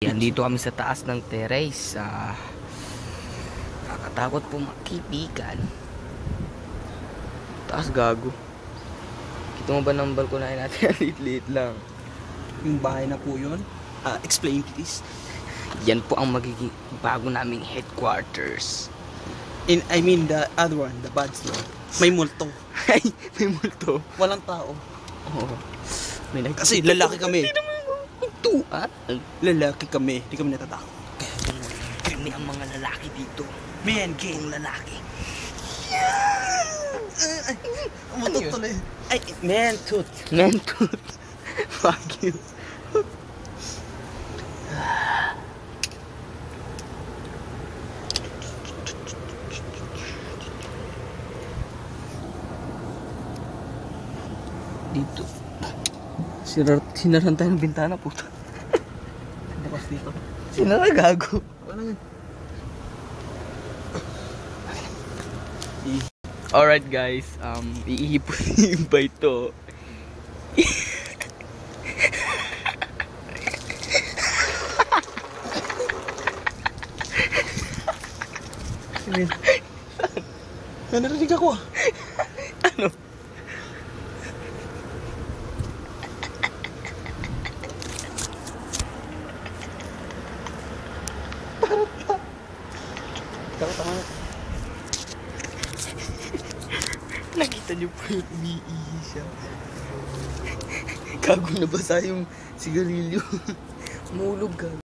Yan, dito kami sa taas ng terrace. Ah, nakakatakot po mga kaibigan. Taas gago. Kita mo ba ng balkonahe natin? Liit-liit lang. Yung bahay na po yun. Ah, explain please. Yan po ang magiging bago naming headquarters. In, I mean the other one, the bad one. May multo. Ay, may multo. Walang tao. Oo. May Kasi lalaki kami. Multo, ah. Lalaki kami. Hindi kami natatakot. Kami ang mga lalaki dito. Man, gay. Ang lalaki. Ano tuloy? Ay, man, tooth. Mentut. Fuck you. Dito. Sinar sinaran tayo ng bintana, puta. Dito. Sinara gago. Wala nga. Alright guys, um, iihipon ba ito? Nanarinig ako ah. ano? Tama, tama. Nakita niyo po yung umiihi siya. Gago na basa yung sigarilyo. Mulog gago.